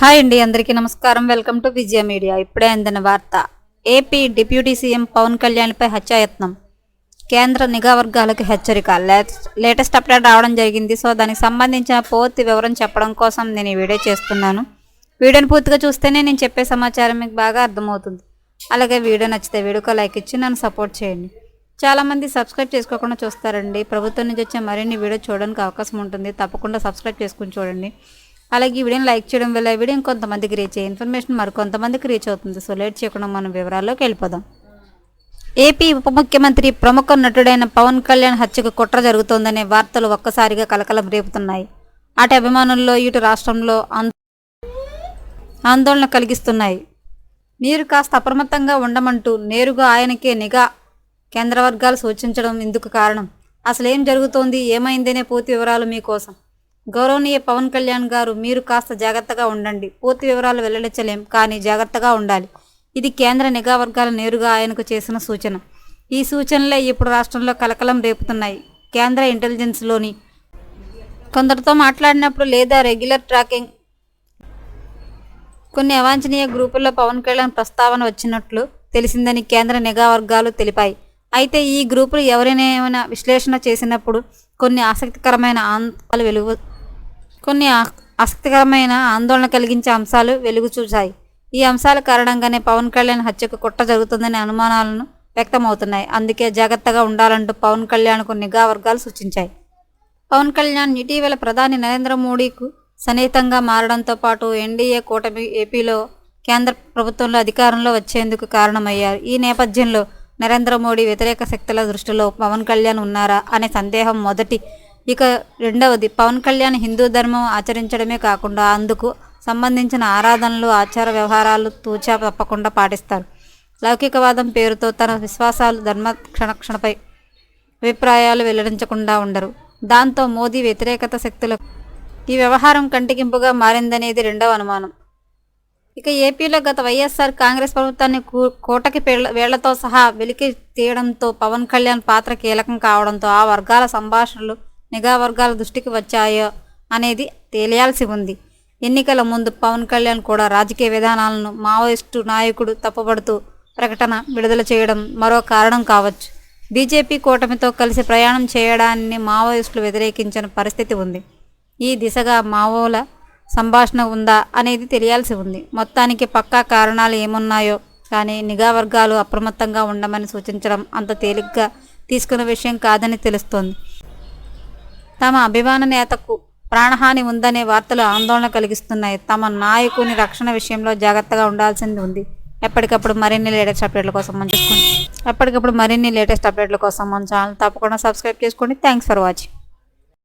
Hi అండి అందరికీ నమస్కారం. Welcome to Vijaya media. ఇప్పుడే అందిన వార్త. ఏపీ డిప్యూటీ సీఎం పవన్ కళ్యాణ్పై హత్యాయత్నం. కేంద్ర నిఘా వర్గాలకు హెచ్చరిక. లేటెస్ట్ లేటెస్ట్ అప్డేట్ రావడం జరిగింది. సో దానికి సంబంధించిన పూర్తి వివరం చెప్పడం కోసం నేను ఈ వీడియో చేస్తున్నాను. వీడియోని పూర్తిగా చూస్తేనే నేను చెప్పే సమాచారం మీకు బాగా అర్థమవుతుంది. అలాగే వీడియో నచ్చితే వీడియోకి లైక్ ఇచ్చి నన్ను సపోర్ట్ చేయండి. చాలామంది సబ్స్క్రైబ్ చేసుకోకుండా చూస్తారండి. ప్రభుత్వం నుంచి వచ్చే మరిన్ని వీడియో చూడడానికి అవకాశం ఉంటుంది. తప్పకుండా సబ్స్క్రైబ్ చేసుకుని చూడండి. అలాగే ఈ వీడియోని లైక్ చేయడం వల్ల ఈ వీడియో కొంతమందికి రీచ్ అయ్యే ఇన్ఫర్మేషన్ మరి కొంతమందికి రీచ్ అవుతుంది. సో లేట్ చేయకుండా మనం వివరాల్లోకి వెళ్ళిపోదాం. ఏపీ ఉప ముఖ్యమంత్రి ప్రముఖ నటుడైన పవన్ కళ్యాణ్ హత్యకు కుట్ర జరుగుతోందనే వార్తలు ఒక్కసారిగా కలకలం రేపుతున్నాయి. అటు అభిమానుల్లో ఇటు రాష్ట్రంలో ఆందోళన కలిగిస్తున్నాయి. మీరు కాస్త అప్రమత్తంగా ఉండమంటూ నేరుగా ఆయనకే నిఘా కేంద్ర వర్గాలు సూచించడం ఇందుకు కారణం. అసలు ఏం జరుగుతోంది? ఏమైందనే పూర్తి వివరాలు మీకోసం. గౌరవనీయ పవన్ కళ్యాణ్ గారు మీరు కాస్త జాగ్రత్తగా ఉండండి. పూర్తి వివరాలు వెల్లడించలేం కానీ జాగ్రత్తగా ఉండాలి. ఇది కేంద్ర నిఘా వర్గాల నేరుగా ఆయనకు చేసిన సూచన. ఈ సూచనలే ఇప్పుడు రాష్ట్రంలో కలకలం రేపుతున్నాయి. కేంద్ర ఇంటెలిజెన్స్లోని కొందరితో మాట్లాడినప్పుడు లేదా రెగ్యులర్ ట్రాకింగ్ కొన్ని అవాంఛనీయ గ్రూపుల్లో పవన్ కళ్యాణ్ ప్రస్తావన వచ్చినట్లు తెలిసిందని కేంద్ర నిఘా వర్గాలు తెలిపాయి. అయితే ఈ గ్రూపులు ఎవరినైనా విశ్లేషణ చేసినప్పుడు కొన్ని ఆసక్తికరమైన ఆంతాలు వెలుగు కొన్ని ఆసక్తికరమైన ఆందోళన కలిగించే అంశాలు వెలుగు చూశాయి. ఈ అంశాల కారణంగానే పవన్ కళ్యాణ్ హత్యకు కుట్ర జరుగుతుందనే అనుమానాలను వ్యక్తమవుతున్నాయి. అందుకే జాగ్రత్తగా ఉండాలంటూ పవన్ కళ్యాణ్కు నిఘా వర్గాలు సూచించాయి. పవన్ కళ్యాణ్ ఇటీవల ప్రధాని నరేంద్ర మోడీకు సన్నిహితంగా మారడంతో పాటు ఎన్డీఏ కూటమి ఏపీలో కేంద్ర ప్రభుత్వంలో అధికారంలో వచ్చేందుకు కారణమయ్యారు. ఈ నేపథ్యంలో నరేంద్ర మోడీ వ్యతిరేక శక్తుల దృష్టిలో పవన్ కళ్యాణ్ ఉన్నారా అనే సందేహం మొదటి ఇక రెండవది పవన్ కళ్యాణ్ హిందూ ధర్మం ఆచరించడమే కాకుండా అందుకు సంబంధించిన ఆరాధనలు ఆచార వ్యవహారాలు తూచా తప్పకుండా పాటిస్తారు. లౌకికవాదం పేరుతో తన విశ్వాసాలు ధర్మ క్షణక్షణపై అభిప్రాయాలు వెల్లడించకుండా ఉండరు. దాంతో మోదీ వ్యతిరేకత శక్తులకు ఈ వ్యవహారం కంటికింపుగా మారిందనేది రెండవ అనుమానం. ఇక ఏపీలో గత వైఎస్ఆర్ కాంగ్రెస్ ప్రభుత్వాన్ని కూ- కోటకి వేళ్ళతో సహా వెలికి తీయడంతో పవన్ కళ్యాణ్ పాత్ర కీలకం కావడంతో ఆ వర్గాల సంభాషణలు నిఘా వర్గాల దృష్టికి వచ్చాయో అనేది తేలియాల్సి ఉంది. ఎన్నికల ముందు పవన్ కళ్యాణ్ కూడా రాజకీయ విధానాలను మావోయిస్టు నాయకుడు తప్పబడుతూ ప్రకటన విడుదల చేయడం మరో కారణం కావచ్చు. బీజేపీ కూటమితో కలిసి ప్రయాణం చేయడాన్ని మావోయిస్టులు వ్యతిరేకించిన పరిస్థితి ఉంది. ఈ దిశగా మావోల సంభాషణ ఉందా అనేది తెలియాల్సి ఉంది. మొత్తానికి పక్కా కారణాలు ఏమున్నాయో కానీ నిఘా వర్గాలు అప్రమత్తంగా ఉండమని సూచించడం అంత తేలిగ్గా తీసుకున్న విషయం కాదని తెలుస్తోంది. తమ అభిమాన నేతకు ప్రాణహాని ఉందనే వార్తలు ఆందోళన కలిగిస్తున్నాయి. తమ నాయకుని రక్షణ విషయంలో జాగ్రత్తగా ఉండాల్సింది ఉంది. ఎప్పటికప్పుడు మరిన్ని లేటెస్ట్ అప్డేట్ల కోసం మనం చూసుకోండి ఎప్పటికప్పుడు మరిన్ని లేటెస్ట్ అప్డేట్ల కోసం మన ఛానల్ తప్పకుండా సబ్స్క్రైబ్ చేసుకోండి. Thanks for watching.